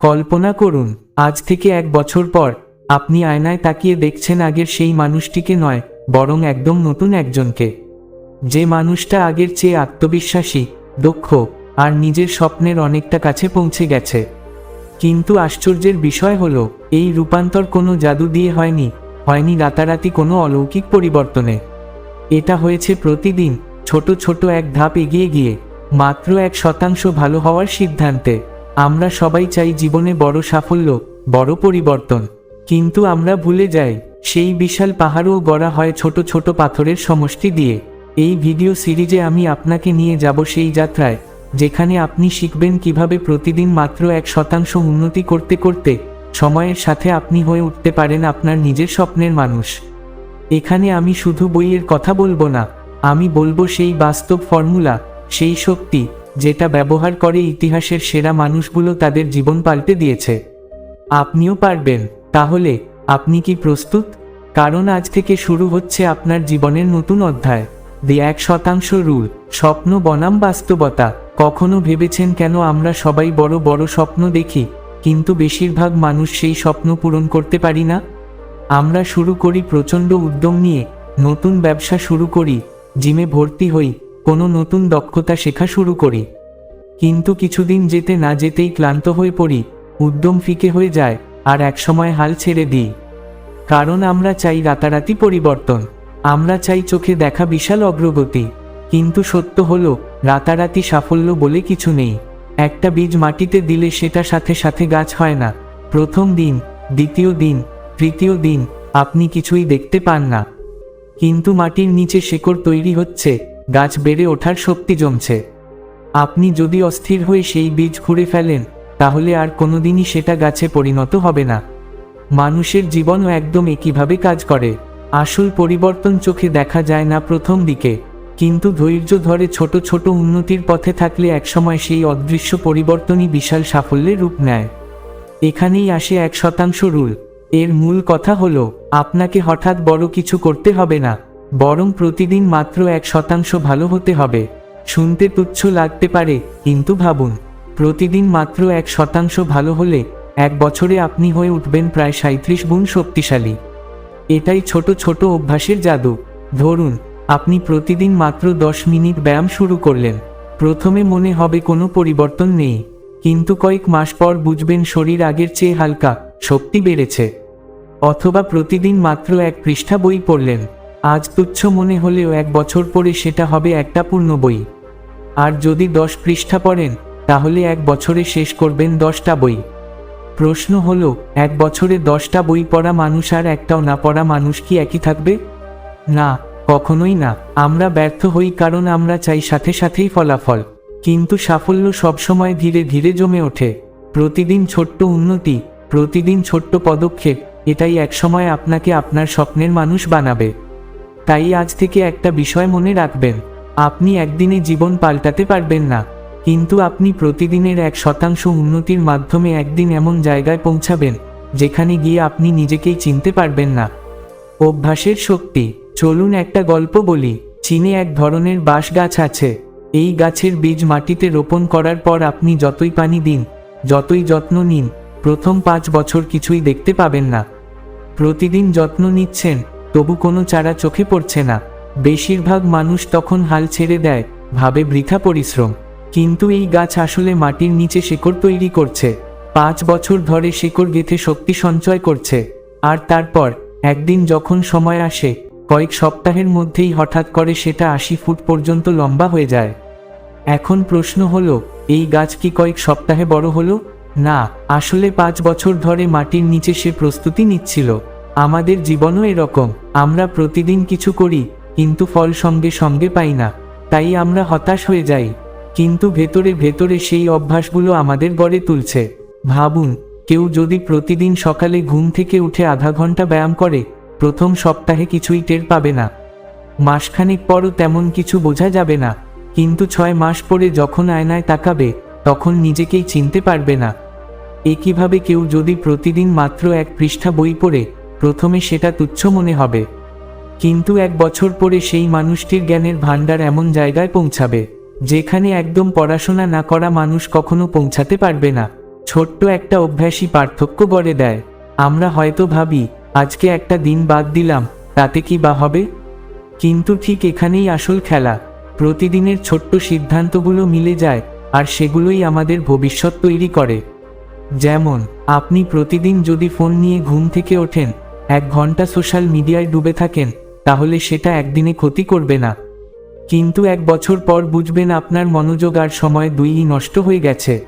কল্পনা করুন, আজ থেকে এক বছর পর আপনি আয়নায় তাকিয়ে দেখছেন আগের সেই মানুষটিকে নয়, বরং একদম নতুন একজনকে। যে মানুষটা আগের চেয়ে আত্মবিশ্বাসী, দক্ষ, আর নিজের স্বপ্নের অনেকটা কাছে পৌঁছে গেছে। কিন্তু আশ্চর্যের বিষয় হল, এই রূপান্তর কোনো জাদু দিয়ে হয়নি হয়নি রাতারাতি কোনো অলৌকিক পরিবর্তনে। এটা হয়েছে প্রতিদিন, ছোট ছোট এক ধাপ এগিয়ে গিয়ে, মাত্র এক শতাংশ ভালো হওয়ার সিদ্ধান্তে। আমরা সবাই চাই জীবনে বড় সাফল্য, বড় পরিবর্তন। কিন্তু আমরা ভুলে যাই, সেই বিশাল পাহাড়ও গড়া হয় ছোট ছোট পাথরের সমষ্টি দিয়ে। এই ভিডিও সিরিজে আমি আপনাকে নিয়ে যাব সেই যাত্রায়, যেখানে আপনি শিখবেন কীভাবে প্রতিদিন মাত্র এক শতাংশ উন্নতি করতে করতে, সময়ের সাথে আপনি হয়ে উঠতে পারেন আপনার নিজের স্বপ্নের মানুষ। এখানে আমি শুধু বইয়ের কথা বলব না, আমি বলব সেই বাস্তব ফর্মুলা, সেই শক্তি যেটা ব্যবহার করে ইতিহাসের সেরা মানুষগুলো তাদের জীবন পাল্টে দিয়েছে। আপনিও পারবেন। তাহলে, আপনি কি প্রস্তুত? কারণ আজ থেকে শুরু হচ্ছে আপনার জীবনের নতুন অধ্যায়। দি এক শতাংশ রুল, স্বপ্ন বনাম বাস্তবতা। কখনো ভেবেছেন কেন আমরা সবাই বড় বড় স্বপ্ন দেখি, কিন্তু বেশিরভাগ মানুষ সেই স্বপ্ন পূরণ করতে পারি না? আমরা শুরু করি প্রচণ্ড উদ্যম নিয়ে, নতুন ব্যবসা শুরু করি, জিমে ভর্তি হই কোনো নতুন দক্ষতা শেখা শুরু করি। কিন্তু কিছুদিন যেতে না যেতেই ক্লান্ত হয়ে পড়ি, উদ্যম ফিকে হয়ে যায়, আর একসময় হাল ছেড়ে দিই। কারণ আমরা চাই রাতারাতি পরিবর্তন, আমরা চাই চোখে দেখা বিশাল অগ্রগতি। কিন্তু সত্য হলো, রাতারাতি সাফল্য বলে কিছু নেই। একটা বীজ মাটিতে দিলে সেটা সাথে সাথে গাছ হয় না। প্রথম দিন, দ্বিতীয় দিন, তৃতীয় দিন, আপনি কিছুই দেখতে পান না। কিন্তু মাটির নিচে শেকড় তৈরি হচ্ছে গাছ বেড়ে ওঠার শক্তি জমছে। আপনি যদি অস্থির হয়ে সেই বীজ খুঁড়ে ফেলেন, তাহলে আর কোনোদিনই সেটা গাছে পরিণত হবে না। মানুষের জীবনও একদম একইভাবে কাজ করে। আসল পরিবর্তন চোখে দেখা যায় না প্রথম দিকে, কিন্তু ধৈর্য ধরে ছোট ছোট উন্নতির পথে থাকলে একসময় সেই অদৃশ্য পরিবর্তনই বিশাল সাফল্যের রূপ নেয়। এখানেই আসে এক শতাংশ রুল। এর মূল কথা হলো, আপনাকে হঠাৎ বড় কিছু করতে হবে না। বরং প্রতিদিন মাত্র এক শতাংশ ভালো হতে হবে। শুনতে তুচ্ছ লাগতে পারে, কিন্তু ভাবুন, প্রতিদিন মাত্র এক শতাংশ ভালো হলে এক বছরে আপনি হয়ে উঠবেন প্রায় সাঁত্রিশ গুণ শক্তিশালী। এটাই ছোট ছোট অভ্যাসের জাদু। ধরুন, আপনি প্রতিদিন মাত্র দশ মিনিট ব্যায়াম শুরু করলেন। প্রথমে মনে হবে কোনো পরিবর্তন নেই, কিন্তু কয়েক মাস পর বুঝবেন শরীর আগের চেয়ে হালকা, শক্তি বেড়েছে। অথবা প্রতিদিন মাত্র এক পৃষ্ঠা বই পড়লেন। আজ তুচ্ছ মনে হলেও এক বছর পরে সেটা হবে একটা পূর্ণ বই। আর যদি দশ পৃষ্ঠা পড়েন, তাহলে এক বছরে শেষ করবেন দশটা বই। প্রশ্ন হলো, এক বছরে দশটা বই পড়া মানুষ আর একটাও না পড়া মানুষ কি একই থাকবে? না, কখনোই না। আমরা ব্যর্থ হই কারণ আমরা চাই সাথে সাথেই ফলাফল। কিন্তু সাফল্য সবসময় ধীরে ধীরে জমে ওঠে। প্রতিদিন ছোট্ট উন্নতি, প্রতিদিন ছোট্ট পদক্ষেপ, এটাই একসময় আপনাকে আপনার স্বপ্নের মানুষ বানাবে। তাই আজ থেকে একটা বিষয় মনে রাখবেন, আপনি একদিনে জীবন পাল্টাতে পারবেন না, কিন্তু আপনি প্রতিদিনের এক শতাংশ উন্নতির মাধ্যমে একদিন এমন জায়গায় পৌঁছাবেন, যেখানে গিয়ে আপনি নিজেকেই চিনতে পারবেন না। অভ্যাসের শক্তি, চলুন একটা গল্প বলি, চীনে এক ধরনের বাঁশ গাছ আছে, এই গাছের বীজ মাটিতে রোপণ করার পর আপনি যতই পানি দিন, যতই যত্ন নিন, প্রথম পাঁচ বছর কিছুই দেখতে পাবেন না। প্রতিদিন যত্ন নিচ্ছেন তবু কোনো চারা চোখে পড়ছে না। বেশিরভাগ মানুষ তখন হাল ছেড়ে দেয়, ভাবে বৃথা পরিশ্রম। কিন্তু এই গাছ আসলে মাটির নিচে শেকড় তৈরি করছে। পাঁচ বছর ধরে শেকড় গেঁথে শক্তি সঞ্চয় করছে। আর তারপর, একদিন যখন সময় আসে, কয়েক সপ্তাহের মধ্যেই হঠাৎ করে সেটা আশি ফুট পর্যন্ত লম্বা হয়ে যায়। এখন প্রশ্ন হলো, এই গাছ কি কয়েক সপ্তাহে বড় হলো? না, আসলে পাঁচ বছর ধরে মাটির নিচে সে প্রস্তুতি নিচ্ছিল। আমাদের জীবনও এরকম। আমরা প্রতিদিন কিছু করি, কিন্তু ফল সঙ্গে সঙ্গে পাই না। তাই আমরা হতাশ হয়ে যাই। কিন্তু ভেতরে ভেতরে সেই অভ্যাসগুলো আমাদের গড়ে তুলছে। ভাবুন, কেউ যদি প্রতিদিন সকালে ঘুম থেকে উঠে আধা ঘণ্টা ব্যায়াম করে, প্রথম সপ্তাহে কিছুই টের পাবে না। মাসখানেক পরও তেমন কিছু বোঝা যাবে না। কিন্তু ছয় মাস পরে যখন আয়নায় তাকাবে, তখন নিজেকেই চিনতে পারবে না। একইভাবে কেউ যদি প্রতিদিন মাত্র এক পৃষ্ঠা বই পড়ে প্রথমে সেটা তুচ্ছ মনে হবে। কিন্তু এক বছর পরে সেই মানুষটির জ্ঞানের ভাণ্ডার এমন জায়গায় পৌঁছাবে, যেখানে একদম পড়াশোনা না করা মানুষ কখনো পৌঁছাতে পারবে না। ছোট্ট একটা অভ্যাসই পার্থক্য গড়ে দেয়। আমরা হয়তো ভাবি, আজকে একটা দিন বাদ দিলাম, তাতে কি বা হবে? কিন্তু ঠিক এখানেই আসল খেলা। প্রতিদিনের ছোট্ট সিদ্ধান্তগুলো মিলে যায়, আর সেগুলোই আমাদের ভবিষ্যৎ তৈরি করে। যেমন, আপনি প্রতিদিন যদি ফোন নিয়ে ঘুম থেকে ওঠেন এক ঘণ্টা সোশ্যাল মিডিয়ায় ডুবে থাকেন, তাহলে সেটা একদিনে ক্ষতি করবে না। কিন্তু এক বছর পর বুঝবেন আপনার মনোযোগ আর সময় দুইই নষ্ট হয়ে গেছে।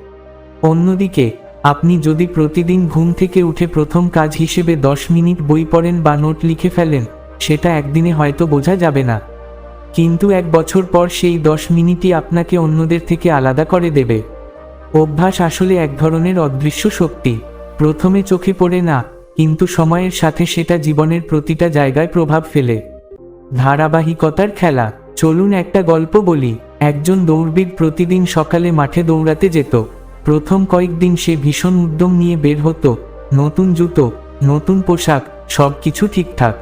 অন্যদিকে, আপনি যদি প্রতিদিন ঘুম থেকে উঠে প্রথম কাজ হিসেবে দশ মিনিট বই পড়েন বা নোট লিখে ফেলেন, সেটা একদিনে হয়তো বোঝা যাবে না। কিন্তু এক বছর পর সেই দশ মিনিটই আপনাকে অন্যদের থেকে আলাদা করে দেবে। অভ্যাস আসলে এক ধরনের অদৃশ্য শক্তি। প্রথমে চোখে পড়ে না কিন্তু সময়ের সাথে সেটা জীবনের প্রতিটা জায়গায় প্রভাব ফেলে। ধারাবাহিকতার খেলা, চলুন একটা গল্প বলি। একজন দৌড়বিদ প্রতিদিন সকালে মাঠে দৌড়াতে যেত। প্রথম কয়েকদিন সে ভীষণ উদ্যম নিয়ে বের হতো। নতুন জুতো, নতুন পোশাক সব কিছু ঠিকঠাক।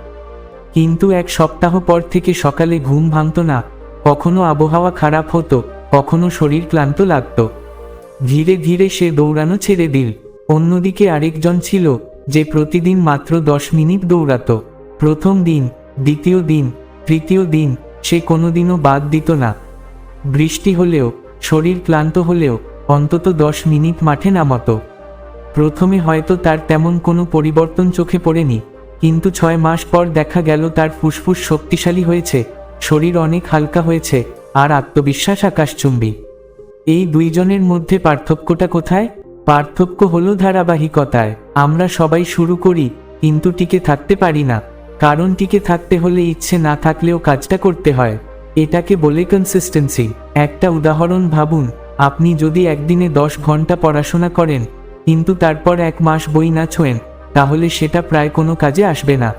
কিন্তু এক সপ্তাহ পর থেকে সকালে ঘুম ভাঙত না। কখনো আবহাওয়া খারাপ হতো, কখনো শরীর ক্লান্ত লাগত। ধীরে ধীরে সে দৌড়ানো ছেড়ে দিল। অন্যদিকে আরেকজন ছিল যে প্রতিদিন মাত্র দশ মিনিট দৌড়াতো। প্রথম দিন, দ্বিতীয় দিন, তৃতীয় দিন, সে কোনোদিনও বাদ দিত না। বৃষ্টি হলেও, শরীর ক্লান্ত হলেও, অন্তত দশ মিনিট মাঠে নামতো। প্রথমে হয়তো তার তেমন কোনো পরিবর্তন চোখে পড়েনি, কিন্তু ছয় মাস পর দেখা গেল তার ফুসফুস শক্তিশালী হয়েছে, শরীর অনেক হালকা হয়েছে, আর আত্মবিশ্বাস আকাশচুম্বী। এই দুইজনের মধ্যে পার্থক্যটা কোথায়? পার্থক্য হলো ধারাবাহিকতায়। আমরা সবাই শুরু করি, কিন্তু টিকে থাকতে পারি না। কারণ টিকে থাকতে হলে ইচ্ছে না থাকলেও কাজটা করতে হয়। এটাকে বলে কনসিস্টেন্সি একটা উদাহরণ ভাবুন, আপনি যদি একদিনে দশ ঘণ্টা পড়াশোনা করেন, কিন্তু তারপর এক মাস বই না ছোঁয়েন, তাহলে সেটা প্রায় কোনো কাজে আসবে না।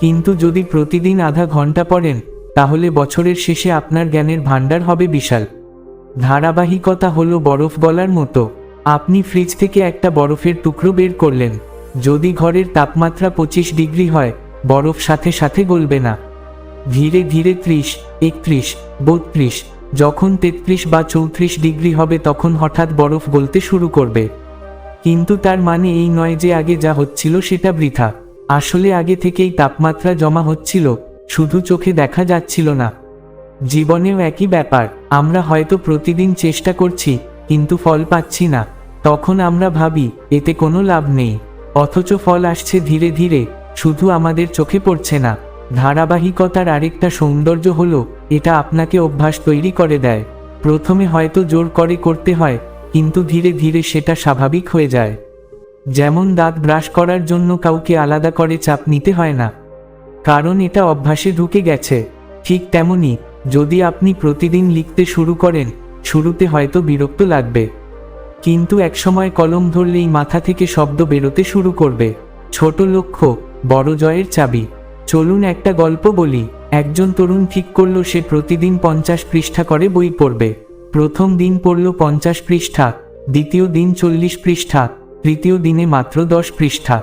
কিন্তু যদি প্রতিদিন আধা ঘণ্টা পড়েন, তাহলে বছরের শেষে আপনার জ্ঞানের ভাণ্ডার হবে বিশাল। ধারাবাহিকতা হলো বরফ গলার মতো। আপনি ফ্রিজ থেকে একটা বরফের টুকরো বের করলেন। যদি ঘরের তাপমাত্রা পঁচিশ ডিগ্রি হয়, বরফ সাথে সাথে গলবে না। ধীরে ধীরে ত্রিশ, একত্রিশ, বত্রিশ, যখন তেত্রিশ বা চৌত্রিশ ডিগ্রি হবে তখন হঠাৎ বরফ গলতে শুরু করবে। কিন্তু তার মানে এই নয় যে আগে যা হচ্ছিল সেটা বৃথা। আসলে আগে থেকেই তাপমাত্রা জমা হচ্ছিল, শুধু চোখে দেখা যাচ্ছিল না। জীবনেও একই ব্যাপার, আমরা হয়তো প্রতিদিন চেষ্টা করছি কিন্তু ফল পাচ্ছি না। তখন আমরা ভাবি, এতে কোনো লাভ নেই। অথচ ফল আসছে ধীরে ধীরে, শুধু আমাদের চোখে পড়ছে না। ধারাবাহিকতার আরেকটা সৌন্দর্য হলো, এটা আপনাকে অভ্যাস তৈরি করে দেয়। প্রথমে হয়তো জোর করে করতে হয়, কিন্তু ধীরে ধীরে সেটা স্বাভাবিক হয়ে যায়। যেমন দাঁত ব্রাশ করার জন্য কাউকে আলাদা করে চাপ নিতে হয় না। কারণ এটা অভ্যাসে ঢুকে গেছে। ঠিক তেমনি, যদি আপনি প্রতিদিন লিখতে শুরু করেন শুরুতে হয়তো বিরক্ত লাগবে। কিন্তু একসময় কলম ধরলেই মাথা থেকে শব্দ বেরোতে শুরু করবে। ছোট লক্ষ্য, বড় জয়ের চাবি। চলুন একটা গল্প বলি। একজন তরুণ ঠিক করল সে প্রতিদিন পঞ্চাশ পৃষ্ঠা করে বই পড়বে। প্রথম দিন পড়ল পঞ্চাশ পৃষ্ঠা, দ্বিতীয় দিন চল্লিশ পৃষ্ঠা, তৃতীয় দিনে মাত্র দশ পৃষ্ঠা।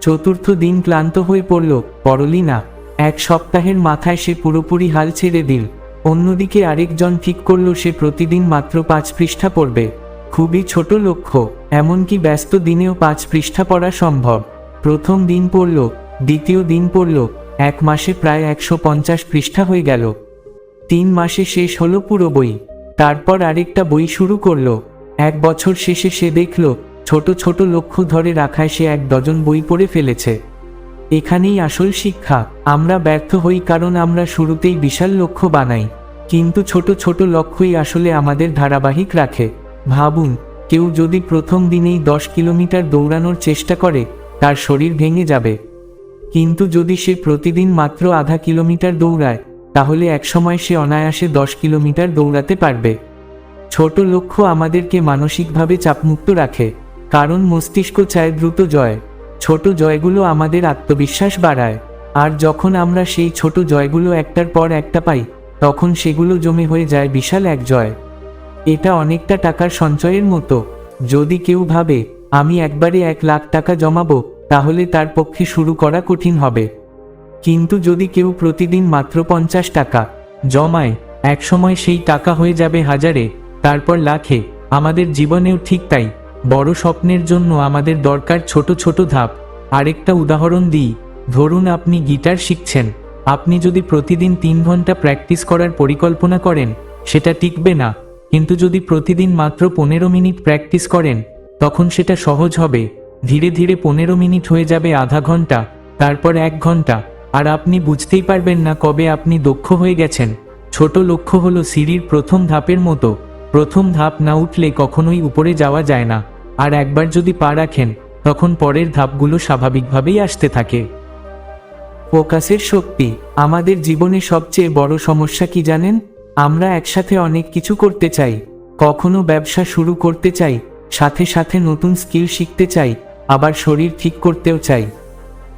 চতুর্থ দিন ক্লান্ত হয়ে পড়ল, পড়লি না। এক সপ্তাহের মাথায় সে পুরোপুরি হাল ছেড়ে দিল। অন্যদিকে আরেকজন ঠিক করল, সে প্রতিদিন মাত্র পাঁচ পৃষ্ঠা পড়বে। খুবই ছোট লক্ষ্য, এমনকি ব্যস্ত দিনেও পাঁচ পৃষ্ঠা পড়া সম্ভব। প্রথম দিন পড়ল, দ্বিতীয় দিন পড়ল, এক মাসে প্রায় একশো পঞ্চাশ পৃষ্ঠা হয়ে গেল। তিন মাসে শেষ হলো পুরো বই। তারপর আরেকটা বই শুরু করল। এক বছর শেষে সে দেখল, ছোট ছোট লক্ষ্য ধরে রাখায় সে এক ডজন বই পড়ে ফেলেছে। এখানেই আসল শিক্ষা, আমরা ব্যর্থ হই কারণ আমরা শুরুতেই বিশাল লক্ষ্য বানাই, কিন্তু ছোট ছোট লক্ষ্যই আসলে আমাদের ধারাবাহিক রাখে। ভাবুন, কেউ যদি প্রথম দিনেই দশ কিলোমিটার দৌড়ানোর চেষ্টা করে, তার শরীর ভেঙে যাবে। কিন্তু যদি সে প্রতিদিন মাত্র আধা কিলোমিটার দৌড়ায়, তাহলে একসময় সে অনায়াসে দশ কিলোমিটার দৌড়াতে পারবে। ছোট লক্ষ্য আমাদেরকে মানসিকভাবে চাপমুক্ত রাখে, কারণ মস্তিষ্ক চায় দ্রুত জয়। ছোট জয়গুলো আমাদের আত্মবিশ্বাস বাড়ায়। আর যখন আমরা সেই ছোট জয়গুলো একটার পর একটা পাই, তখন সেগুলো জমে হয়ে যায় বিশাল এক জয়। এটা অনেকটা টাকার সঞ্চয়ের মতো। যদি কেউ ভাবে, আমি একবারে এক লাখ টাকা জমাবো, তাহলে তার পক্ষে শুরু করা কঠিন হবে। কিন্তু যদি কেউ প্রতিদিন মাত্র পঞ্চাশ টাকা জমায়, একসময় সেই টাকা হয়ে যাবে হাজারে, তারপর লাখে। আমাদের জীবনেও ঠিক তাই। বড় স্বপ্নের জন্য আমাদের দরকার ছোট ছোট ধাপ। আরেকটা উদাহরণ দিই, ধরুন আপনি গিটার শিখছেন। আপনি যদি প্রতিদিন তিন ঘণ্টা প্র্যাকটিস করার পরিকল্পনা করেন, সেটা টিকবে না। কিন্তু যদি প্রতিদিন মাত্র পনেরো মিনিট প্র্যাকটিস করেন, তখন সেটা সহজ হবে। ধীরে ধীরে পনেরো মিনিট হয়ে যাবে আধা ঘণ্টা, তারপর এক ঘণ্টা। আর আপনি বুঝতেই পারবেন না কবে আপনি দক্ষ হয়ে গেছেন। ছোট লক্ষ্য হলো সিঁড়ির প্রথম ধাপের মতো। প্রথম ধাপ না উঠলে কখনোই উপরে যাওয়া যায় না। আর একবার যদি পা রাখেন, তখন পরের ধাপগুলো স্বাভাবিকভাবেই আসতে থাকে। ফোকাসের শক্তি, আমাদের জীবনে সবচেয়ে বড় সমস্যা কি জানেন? আমরা একসাথে অনেক কিছু করতে চাই, কখনো ব্যবসা শুরু করতে চাই, সাথে সাথে নতুন স্কিল শিখতে চাই, আবার শরীর ঠিক করতেও চাই।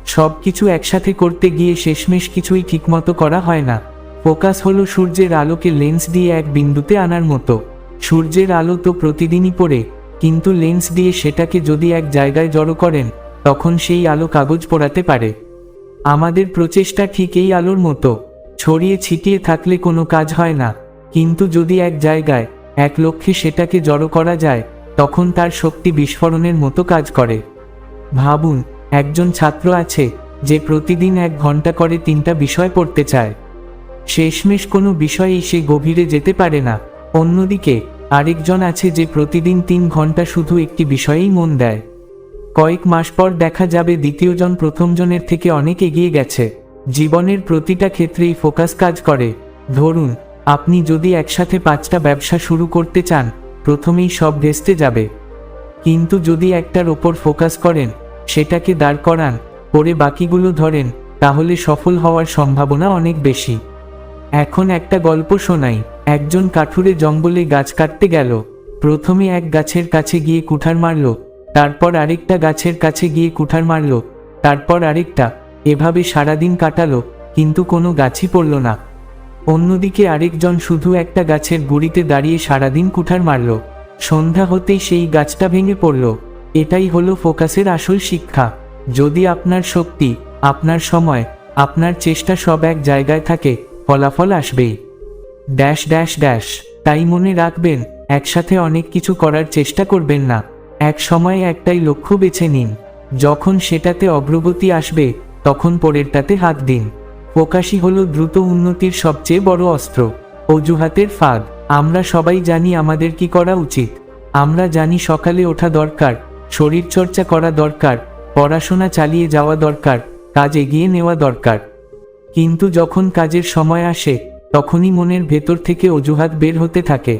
সব কিছু একসাথে করতে গিয়ে শেষমেশ কিছুই ঠিকমতো করা হয় না। ফোকাস হলো সূর্যের আলোকে লেন্স দিয়ে এক বিন্দুতে আনার মতো। সূর্যের আলো তো প্রতিদিনই পড়ে, কিন্তু লেন্স দিয়ে সেটাকে যদি এক জায়গায় জড়ো করেন, তখন সেই আলো কাগজ পোড়াতে পারে। আমাদের প্রচেষ্টা ঠিক এই আলোর মতো, ছড়িয়ে ছিটিয়ে থাকলে কোনো কাজ হয় না, কিন্তু যদি এক জায়গায়, এক লক্ষ্যে সেটাকে জড়ো করা যায়, তখন তার শক্তি বিস্ফোরণের মতো কাজ করে। ভাবুন, একজন ছাত্র আছে, যে প্রতিদিন এক ঘণ্টা করে তিনটা বিষয় পড়তে চায়। শেষমেশ কোনো বিষয়েই সে গভীরে যেতে পারে না। অন্যদিকে, আরেকজন আছে যে প্রতিদিন তিন ঘণ্টা শুধু একটি বিষয়েই মন দেয়। কয়েক মাস পর দেখা যাবে দ্বিতীয়জন প্রথমজনের থেকে অনেক এগিয়ে গেছে। জীবনের প্রতিটা ক্ষেত্রেই ফোকাস কাজ করে। ধরুন, আপনি যদি একসাথে পাঁচটা ব্যবসা শুরু করতে চান, প্রথমেই সব ভেস্তে যাবে। কিন্তু যদি একটার ওপর ফোকাস করেন, সেটাকে দাঁড় করান পরে বাকিগুলো ধরেন, তাহলে সফল হওয়ার সম্ভাবনা অনেক বেশি। এখন একটা গল্প শোনাই। একজন কাঠুরে জঙ্গলে গাছ কাটতে গেল। প্রথমে এক গাছের কাছে গিয়ে কুঠার মারল, তারপর আরেকটা গাছের কাছে গিয়ে কুঠার মারল, তারপর আরেকটা, এভাবে সারাদিন কাটালো, কিন্তু কোনো গাছই পড়ল না। অন্যদিকে আরেকজন শুধু একটা গাছের গুড়িতে দাঁড়িয়ে সারাদিন কুঠার মারল। সন্ধ্যা হতেই সেই গাছটা ভেঙে পড়ল। এটাই হলো ফোকাসের আসল শিক্ষা। যদি আপনার শক্তি, আপনার সময়, আপনার চেষ্টা সব এক জায়গায় থাকে, ফলাফল আসবেই। ড্যাশ ড্যাশ ড্যাশ, তাই মনে রাখবেন, একসাথে অনেক কিছু করার চেষ্টা করবেন না। এক সময়ে একটাই লক্ষ্য বেছে নিন। যখন সেটাতে অগ্রগতি আসবে, তখন পরেরটাতে হাত দিন। ফোকাসই হলো দ্রুত উন্নতির সবচেয়ে বড় অস্ত্র। অজুহাতের ফাঁদ। আমরা সবাই জানি আমাদের কি করা উচিত। আমরা জানি সকালে ওঠা দরকার শরীরচর্চা করা দরকার, পড়াশোনা চালিয়ে যাওয়া দরকার, কাজ এগিয়ে নেওয়া দরকার। কিন্তু যখন কাজের সময় আসে তখনই মনের ভেতর থেকে অজুহাত বের হতে থাকে।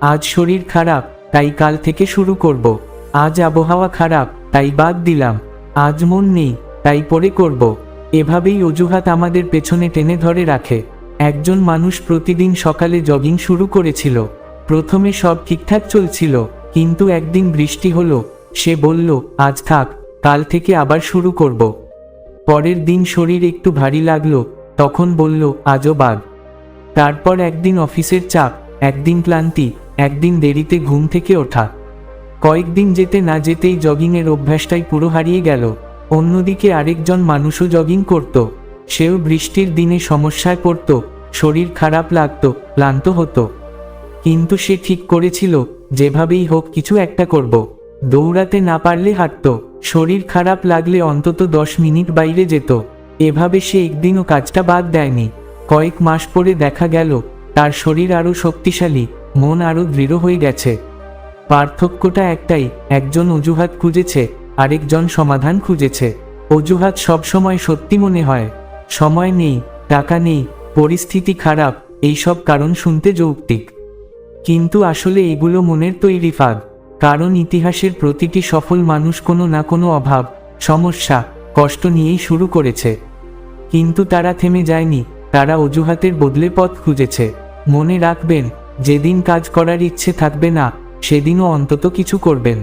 আজ শরীর খারাপ, তাই কাল থেকে শুরু করব। আজ আবহাওয়া খারাপ, তাই বাদ দিলাম। আজ মন নেই, তাই পরে করব। এভাবেই অজুহাত আমাদের পেছনে টেনে ধরে রাখে। একজন মানুষ প্রতিদিন সকালে জগিং শুরু করেছিল। প্রথমে সব ঠিকঠাক চলছিল, কিন্তু একদিন বৃষ্টি হলো। সে বলল, আজ থাক, কাল থেকে আবার শুরু করব। পরের দিন শরীর একটু ভারী লাগল, তখন বলল, আজও বাদ। তারপর একদিন অফিসের চাপ, একদিন ক্লান্তি, একদিন দেরিতে ঘুম থেকে ওঠা। কয়েকদিন যেতে না যেতেই জগিংয়ের অভ্যাসটাই পুরো হারিয়ে গেল। অন্যদিকে আরেকজন মানুষও জগিং করত। সেও বৃষ্টির দিনে সমস্যায় পড়ত, শরীর খারাপ লাগতো, ক্লান্ত হতো। কিন্তু সে ঠিক করেছিল, যেভাবেই হোক কিছু একটা করব। দৌড়াতে না পারলে হাঁটত, শরীর খারাপ লাগলে অন্তত দশ মিনিট বাইরে যেত। এভাবে সে একদিনও কাজটা বাদ দেয়নি। কয়েক মাস পরে দেখা গেল, তার শরীর আরও শক্তিশালী, মন আরও দৃঢ় হয়ে গেছে। পার্থক্যটা একটাই, একজন অজুহাত খুঁজেছে, আরেকজন সমাধান খুঁজেছে। অজুহাত সবসময় সত্যি মনে হয়। সময় নেই, টাকা নেই, পরিস্থিতি খারাপ এইসব কারণ শুনতে যৌক্তিক। কিন্তু আসলে এগুলো মনের তৈরি ফাঁদ। কারণ ইতিহাসের প্রতিটি সফল মানুষ কোনো না কোনো অভাব, সমস্যা, কষ্ট নিয়েই শুরু করেছে। কিন্তু তারা থেমে যায়নি। তারা অজুহাতের বদলে পথ খুঁজেছে। মনে রাখবেন, যেদিন কাজ করার ইচ্ছে থাকবে না, সেদিনও অন্তত কিছু করবেন।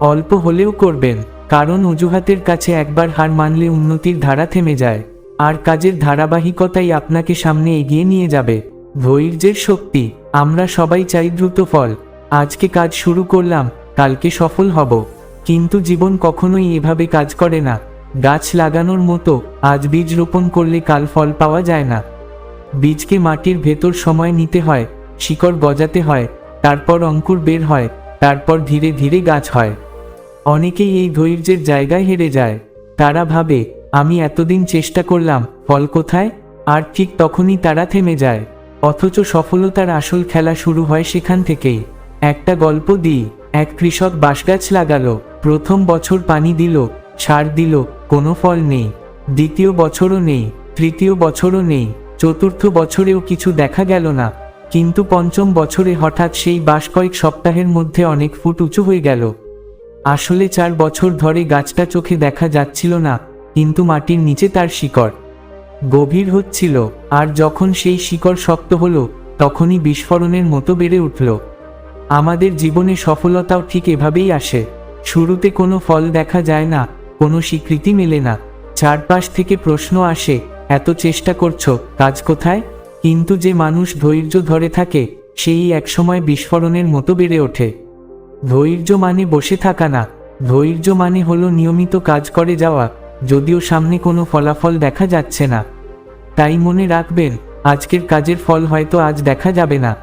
অল্প হলেও করবেন, কারণ অজুহাতের কাছে একবার হার মানলে উন্নতির ধারা থেমে যায়। আর কাজের ধারাবাহিকতাই আপনাকে সামনে এগিয়ে নিয়ে যাবে। ধৈর্যের শক্তি, আমরা সবাই চাই দ্রুত ফল। আজকে কাজ শুরু করলাম, কালকে সফল হব। কিন্তু জীবন কখনোই এভাবে কাজ করে না। গাছ লাগানোর মতো, আজ বীজ রোপণ করলে কাল ফল পাওয়া যায় না। বীজকে মাটির ভেতর সময় নিতে হয়, শিকড় গজাতে হয়, তারপর অঙ্কুর বের হয়, তারপর ধীরে ধীরে গাছ হয়। অনেকেই এই ধৈর্যের জায়গায় হেরে যায়। তারা ভাবে, আমি এতদিন চেষ্টা করলাম, ফল কোথায়? আর ঠিক তখনই তারা থেমে যায়। অথচ সফলতার আসল খেলা শুরু হয় সেখান থেকেই। একটা গল্প দিই, এক কৃষক বাঁশগাছ লাগালো, প্রথম বছর পানি দিল সার দিল, কোনো ফল নেই। দ্বিতীয় বছরও নেই, তৃতীয় বছরও নেই, চতুর্থ বছরেও কিছু দেখা গেল না। কিন্তু পঞ্চম বছরে হঠাৎ সেই বাঁশ কয়েক সপ্তাহের মধ্যে অনেক ফুট উঁচু হয়ে গেল। আসলে চার বছর ধরে গাছটা চোখে দেখা যাচ্ছিল না, কিন্তু মাটির নিচে তার শিকড়। গভীর হচ্ছিল, আর যখন সেই শিকড় শক্ত হলো, তখনই বিস্ফোরণের মতো বেড়ে উঠল। আমাদের জীবনে সফলতাও ঠিক এভাবেই আসে। শুরুতে কোনো ফল দেখা যায় না কোনো স্বীকৃতি মেলে না। চারপাশ থেকে প্রশ্ন আসে, এত চেষ্টা করছ, কাজ কোথায়? কিন্তু যে মানুষ ধৈর্য ধরে থাকে, সেই একসময় বিস্ফোরণের মতো বেড়ে ওঠে। ধৈর্য মানে বসে থাকা না। ধৈর্য মানে হলো নিয়মিত কাজ করে যাওয়া, যদিও সামনে কোনো ফলাফল দেখা যাচ্ছে না। তাই মনে রাখবেন, আজকের কাজের ফল হয়তো আজ দেখা যাবে না।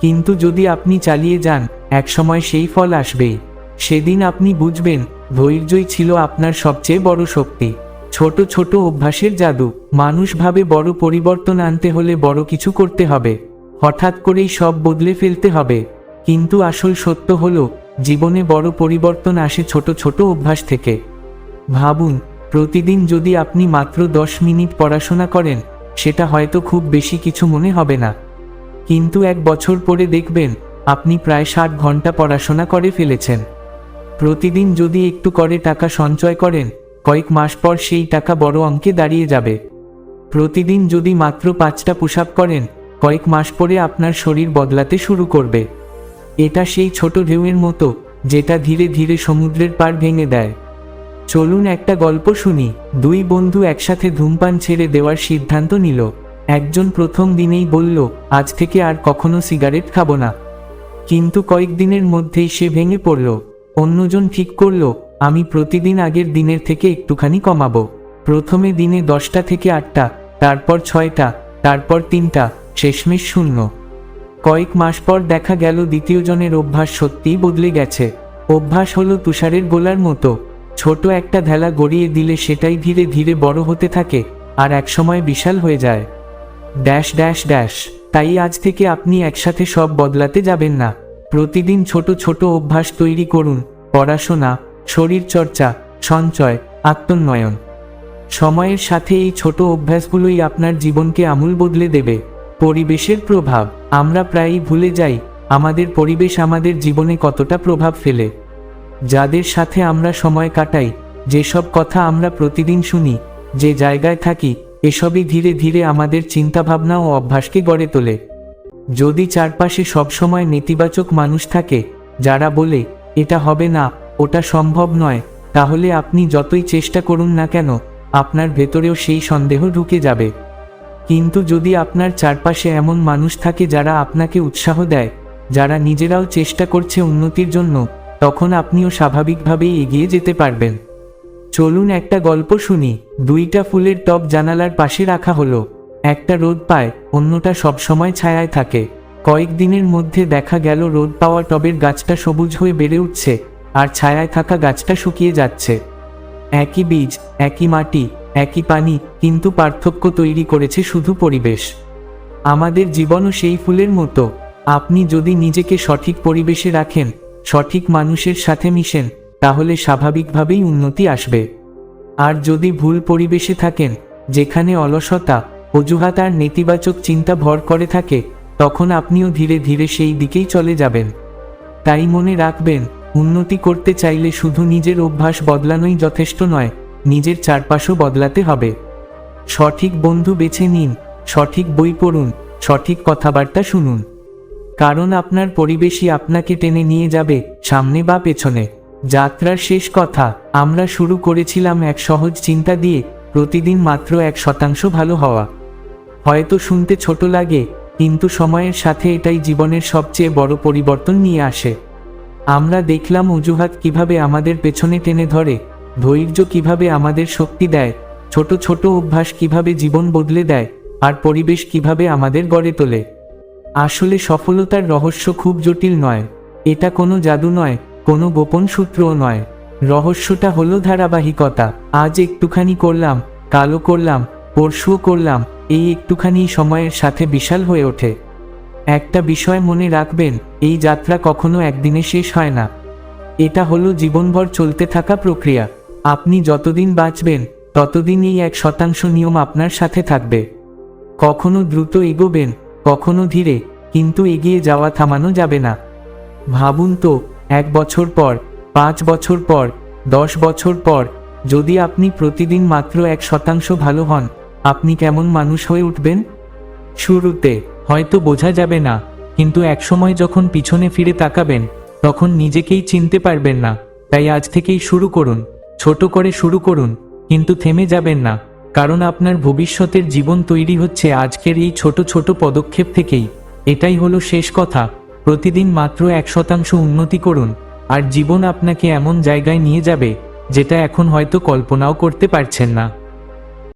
কিন্তু যদি আপনি চালিয়ে যান, একসময় সেই ফল আসবেই। সেদিন আপনি বুঝবেন ধৈর্যই ছিল আপনার সবচেয়ে বড় শক্তি। ছোট ছোট অভ্যাসের জাদু। মানুষ ভাবে বড় পরিবর্তন আনতে হলে বড় কিছু করতে হবে। হঠাৎ করেই সব বদলে ফেলতে হবে। কিন্তু আসল সত্য হলো, জীবনে বড় পরিবর্তন আসে ছোট ছোট অভ্যাস থেকে। ভাবুন, প্রতিদিন যদি আপনি মাত্র দশ মিনিট পড়াশোনা করেন, সেটা হয়তো খুব বেশি কিছু মনে হবে না। কিন্তু এক বছর পরে দেখবেন, আপনি প্রায় ষাট ঘণ্টা পড়াশোনা করে ফেলেছেন। প্রতিদিন যদি একটু করে টাকা সঞ্চয় করেন, কয়েক মাস পর সেই টাকা বড় অঙ্কে দাঁড়িয়ে যাবে। প্রতিদিন যদি মাত্র পাঁচটা পুশ করেন, কয়েক মাস পরে আপনার শরীর বদলাতে শুরু করবে। এটা সেই ছোট ঢেউয়ের মতো, যেটা ধীরে ধীরে সমুদ্রের পার ভেঙে দেয়। চলুন একটা গল্প শুনি। দুই বন্ধু একসাথে ধূমপান ছেড়ে দেওয়ার সিদ্ধান্ত নিল। একজন প্রথম দিনেই বলল, আজ থেকে আর কখনো সিগারেট খাব না। কিন্তু কয়েকদিনের মধ্যেই সে ভেঙে পড়ল। অন্যজন ঠিক করল, আমি প্রতিদিন আগের দিনের থেকে একটুখানি কমাবো। প্রথমে দিনে দশটা থেকে আটটা, তারপর ছয়টা, তারপর তিনটা, শেষমেশ শূন্য। কয়েক মাস পর দেখা গেল দ্বিতীয় জনের অভ্যাস সত্যিই বদলে গেছে। অভ্যাস হলো তুষারের গোলার মতো। ছোট একটা ঢেলা গড়িয়ে দিলে সেটাই ধীরে ধীরে বড় হতে থাকে, আর একসময় বিশাল হয়ে যায়। ড্যাশ ড্যাশ ড্যাশ, তাই আজ থেকে আপনি একসাথে সব বদলাতে যাবেন না। প্রতিদিন ছোট ছোট অভ্যাস তৈরি করুন, পড়াশোনা, শরীরচর্চা, সঞ্চয়, আত্মোন্নয়ন। সময়ের সাথে এই ছোট অভ্যাসগুলোই আপনার জীবনকে আমূল বদলে দেবে। পরিবেশের প্রভাব, আমরা প্রায়ই ভুলে যাই, আমাদের পরিবেশ আমাদের জীবনে কতটা প্রভাব ফেলে। যাদের সাথে আমরা সময় কাটাই, যেসব কথা আমরা প্রতিদিন শুনি, যে জায়গায় থাকি, এসবই ধীরে ধীরে আমাদের চিন্তাভাবনা ও অভ্যাসকে গড়ে তোলে। যদি চারপাশে সবসময় নেতিবাচক মানুষ থাকে, যারা বলে, এটা হবে না, ওটা সম্ভব নয়, তাহলে আপনি যতই চেষ্টা করুন না কেন, আপনার ভেতরেও সেই সন্দেহ ঢুকে যাবে। কিন্তু যদি আপনার চারপাশে এমন মানুষ থাকে যারা আপনাকে উৎসাহ দেয়, যারা নিজেরাও চেষ্টা করছে উন্নতির জন্য, তখন আপনিও স্বাভাবিকভাবেই এগিয়ে যেতে পারবেন। চলুন একটা গল্প শুনি। দুইটা ফুলের টব জানালার পাশে রাখা হলো। একটা রোদ পায়, অন্যটা সবসময় ছায়ায় থাকে। কয়েকদিনের মধ্যে দেখা গেল রোদ পাওয়া টবের গাছটা সবুজ হয়ে বেড়ে উঠছে, আর ছায়ায় থাকা গাছটা শুকিয়ে যাচ্ছে। একই বীজ, একই মাটি, একই পানি, কিন্তু পার্থক্য তৈরি করেছে শুধু পরিবেশ। আমাদের জীবনও সেই ফুলের মতো। আপনি যদি নিজেকে সঠিক পরিবেশে রাখেন, সঠিক মানুষের সাথে মিশেন, তাহলে স্বাভাবিকভাবেই উন্নতি আসবে। আর যদি ভুল পরিবেশে থাকেন, যেখানে অলসতা অজুহাত আর নেতিবাচক চিন্তা ভর করে থাকে, তখন আপনিও ধীরে ধীরে সেই দিকেই চলে যাবেন। তাই মনে রাখবেন, উন্নতি করতে চাইলে শুধু নিজের অভ্যাস বদলানোই যথেষ্ট নয়, নিজের চারপাশও বদলাতে হবে। সঠিক বন্ধু বেছে নিন, সঠিক বই পড়ুন, সঠিক কথাবার্তা শুনুন। কারণ আপনার পরিবেশই আপনাকে টেনে নিয়ে যাবে, সামনে বা পেছনে। যাত্রার শেষ কথা, আমরা শুরু করেছিলাম এক সহজ চিন্তা দিয়ে প্রতিদিন মাত্র এক শতাংশ ভালো হওয়া। হয়তো শুনতে ছোট লাগে, কিন্তু সময়ের সাথে এটাই জীবনের সবচেয়ে বড় পরিবর্তন নিয়ে আসে। আমরা দেখলাম অজুহাত কীভাবে আমাদের পেছনে টেনে ধরে, ধৈর্য কীভাবে আমাদের শক্তি দেয়, ছোট ছোট অভ্যাস কীভাবে জীবন বদলে দেয়, আর পরিবেশ কীভাবে আমাদের গড়ে তোলে। আসলে সফলতার রহস্য খুব জটিল নয়, এটা কোনো জাদু নয়, কোনো গোপন সূত্রও নয়। রহস্যটা হলো ধারাবাহিকতা। আজ একটুখানি করলাম কালো করলাম, পরশুও করলাম, এই একটুখানি সময়ের সাথে বিশাল হয়ে ওঠে। একটা বিষয় মনে রাখবেন, এই যাত্রা কখনো একদিনে শেষ হয় না। এটা হলো জীবনভর চলতে থাকা প্রক্রিয়া। আপনি যতদিন বাঁচবেন, ততদিন এই এক শতাংশ নিয়ম আপনার সাথে থাকবে। কখনো দ্রুত এগোবেন, কখনো ধীরে, কিন্তু এগিয়ে যাওয়া থামানো যাবে না। ভাবুন তো, এক বছর পর পাঁচ বছর পর, দশ বছর পর, যদি আপনি প্রতিদিন মাত্র এক শতাংশ ভালো হন, আপনি কেমন মানুষ হয়ে উঠবেন? শুরুতে, হয়তো বোঝা যাবে না, কিন্তু একসময় যখন পিছনে ফিরে তাকাবেন, তখন নিজেকেই চিনতে পারবেন না, তাই আজ থেকেই শুরু করুন, ছোট করে শুরু করুন, কিন্তু থেমে যাবেন না, কারণ আপনার ভবিষ্যতের জীবন তৈরি হচ্ছে আজকের এই ছোট ছোট পদক্ষেপ থেকেই। এটাই হলো শেষ কথা, প্রতিদিন মাত্র এক শতাংশ উন্নতি করুন। আর জীবন আপনাকে এমন জায়গায় নিয়ে যাবে যেটা এখন হয়তো কল্পনাও করতে পারছেন না।